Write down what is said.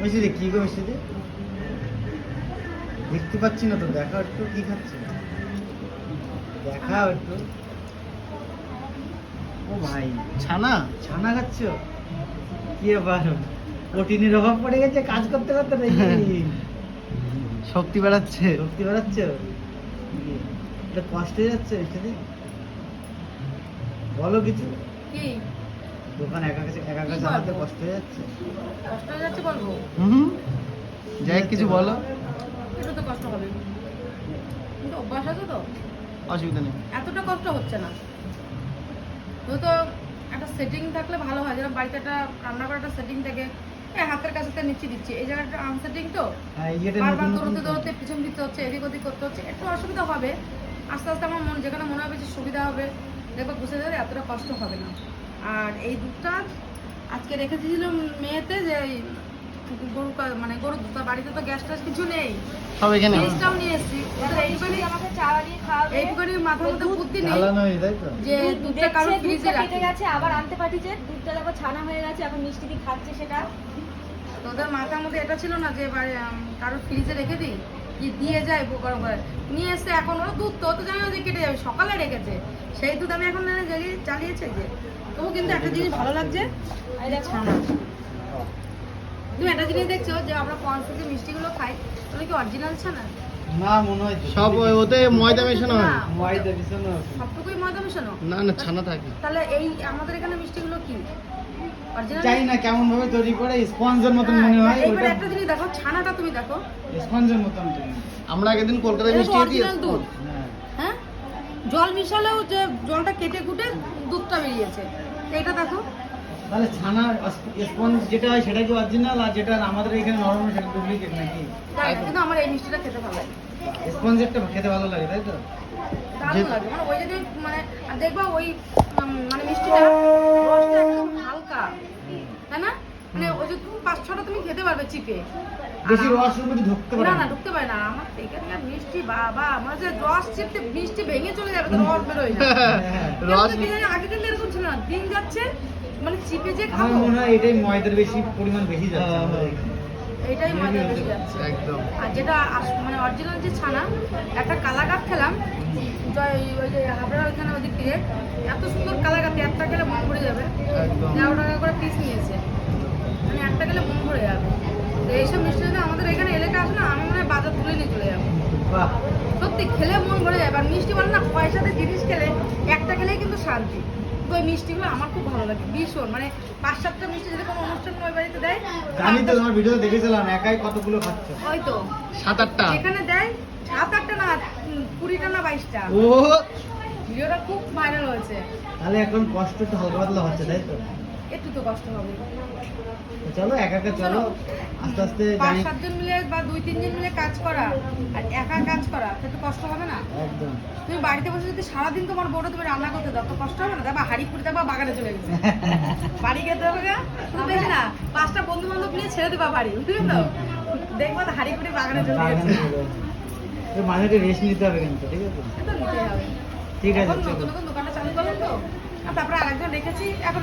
মিষ্টি কি গো মিষ্টি দেখতে পাচ্ছি না তো দেখা একটু কি খাচ্ছে? দেখা একটু। ও ভাই ছানা ছানা খাচ্ছ? কি আবার প্রোটিনের অভাব পড়ে গেছে কাজ করতে করতে নাকি? শক্তি বাড়াচ্ছে। শক্তি বাড়াচ্ছ? এটা কষ্ট হয়ে যাচ্ছে মিষ্টি বলো কিছু। কি? দোকান একা কাছে একা? চালাতে কষ্ট হয়ে যাচ্ছে। কষ্ট হয়ে যাচ্ছে বলব? হুম যাই কিছু বলো। একটু তো কষ্ট হবে। কিন্তু অভ্যাস আছে তো। অসুবিধা নেই। এতটা কষ্ট হচ্ছে না। তো তো একটা সেটিং থাকলে ভালো হয় যেরকম বাড়িতে একটা রান্না করার একটা সেটিং থাকে এই হাতের কাছে তো নিচে দিচ্ছি। এই জায়গাটা আনসেটিং তো। হ্যাঁ বারবার দৌড়তে দৌড়তে পিছন দিতে হচ্ছে এদিক ওদিক করতে হচ্ছে একটু অসুবিধা হবে। আস্তে আস্তে আমার মন যেখানে মনে হবে যে সুবিধা হবে দেখব বুঝে যাবে এতটা কষ্ট হবে না। আর এই দুধটা আজকে রেখে দিয়েছিলাম মেয়েতে যে গরু কা- মানে গরুর দুধ আর বাড়িতে তো গ্যাস ট্যাস কিছু নেই। সব এখানে? ফ্রিজটাও নিয়ে এসেছি। ওদের এইটুখানি আমাকে চা বানিয়ে খাওয়াবে। এইটুখানি মাথার মধ্যে বুদ্ধি নেই জ্বালানো হয়ে তাই তো? যে দুধ দুধটা কারও ফ্রিজে দুধটা গেছে আবার আনতে পাঠিয়েছে। দুধটা দেখো ছানা হয়ে গেছে এখন মিষ্টি দিয়ে খাচ্ছে সেটা? তোদের মাথার মধ্যে এটা ছিল না যে কারোর ফ্রিজে রেখে দিই? কি দিয়ে যায় গরম করে? নিয়ে এসে এখন ওরা দুধ তো তো জানি না যে কেটে যাবে সকালে রেখেছে। সেই দুধ আমি এখন এনে জ্বালিয়ে চালিয়েছে যে। তবু কিন্তু একটা জিনিস ভালো লাগছে। ছানা। তুমি একটা জিনিস দেখছ যে আমরা পঞ্চাশ যে মিষ্টিগুলো খাই ওগুলো কি অরিজিনাল ছানা? না মনে হয় সব ওতে ময়দা মেশানো হয়। না। ময়দা মিশানো আছে। সবটুকুই ময়দা মেশানো? না না ছানা থাকে। তাহলে এই আমাদের এখানে মিষ্টিগুলো কি? অরিজিনাল জানি না কেমন ভাবে তৈরি করে স্পঞ্জের মতন মনে হয় এইবার একটা জিনিস দেখো ছানাটা তুমি দেখো। স্পঞ্জের মতন। আমরা আগের দিন কলকাতায় এটা তো মিষ্টি দিয়ে দুধ। হ্যাঁ? হ্যাঁ জল মিশালেও যে জলটা কেটে কুটে দুধটা বেরিয়েছে। এটা দেখো। তাহলে ছানা স্পঞ্জ যেটা হয় সেটা কি অরিজিনাল আর যেটা আমাদের এখানে নরমাল সেটা ডুপ্লিকেট নাকি? তাই কিন্তু আমার এই মিষ্টিটা খেতে ভালো লাগে। স্পঞ্জেরটা খেতে ভালো লাগে তাই তো? দারুণ লাগে। মানে ওই যদি মানে আর দেখবা ওই মানে মিষ্টিটা রসটা একদম না পাঁচ ছটা তুমি খেতে পারবে চিপে। বেশি আমার- মধ্যে ঢুকতে পারে না না। ঢুকতে পারে না। আমার এখানকার মিষ্টি বাবা আমার যে রস চিপতে মিষ্টি ভেঙে চলে যাবে তো রস হ্যাঁ। রস কিন্তু আগে কিন্তু এরকম ছিল না। দিন যাচ্ছে মানে চিপে যে খাব মনে হয় এটাই ময়দার বেশি পরিমাণ বেশি যাচ্ছে হ্যাঁ, আমাদের হ্যাঁ। এখানে। এটাই মজা বেশি যাচ্ছে। একদম। আর যেটা আস- মানে অরিজিনাল যে ছানা একটা খেলাম। জয় ওই যে হাবড়া ওইখানে ওদিক থেকে এত সুন্দর কালাগাত একটা খেলে মন ভরে যাবে। একদম। তেরো টাকা করে পিস নিয়েছে। মানে একটা খেলে মন ভরে যাবে। তো এইসব মিষ্টি যদি আমাদের এখানে এলাকা আসে না আমি মনে হয় বাজার তুলে নিয়ে চলে যাব। সত্যি খেলে মন ভরে যাবে। আর মিষ্টি বলে না পয়সাতে জিনিস খেলে একটা খেলেই কিন্তু শান্তি। তো ওই মিষ্টিগুলো আমার খুব ভালো লাগে ভীষণ। মানে পাঁচ সাতটা মিষ্টি যদি কোনো অনুষ্ঠান ওই বাড়িতে দেয় জানি তো তোমার ভিডিও দেখেছিলাম একাই কতগুলো খাচ্ছ? ওই তো। সাত আটটা। এখানে দেয় সাত আটটা না কুড়িটা না বাইশটা। ও ভিডিওটা খুব ভাইরাল হয়েছে। তাহলে এখন কষ্ট তো হালকা পাতলা হচ্ছে তাই তো? একটু তো কষ্ট হবে। চলো একা একা চলো। আস্তে আস্তে পাঁচ সাতজন মিলে বা দুই তিনজন মিলে কাজ করা আর একা কাজ করা কষ্ট হবে না। একদম। তুমি বাড়িতে বসে যদি সারাদিন তোমার বউটা তুমি রান্না করতে দাও তো কষ্ট হবে না? দেখবা হাড়ি দেখবা বাগানে চলে গেছে। বাড়ি হবে গা। তুমি না পাঁচটা বন্ধু বান্ধব নিয়ে ছেড়ে দেবা বাড়ি বুঝলি তো দেখবা তো হাড়ি বাগানে চলে গেছে। মাঝে রেস্ট নিতে হবে কিন্তু ঠিক আছে? ঠিক আছে নতুন নতুন দোকানটা চালু করলাম তো। আর তারপরে আরেকজন রেখেছি এখন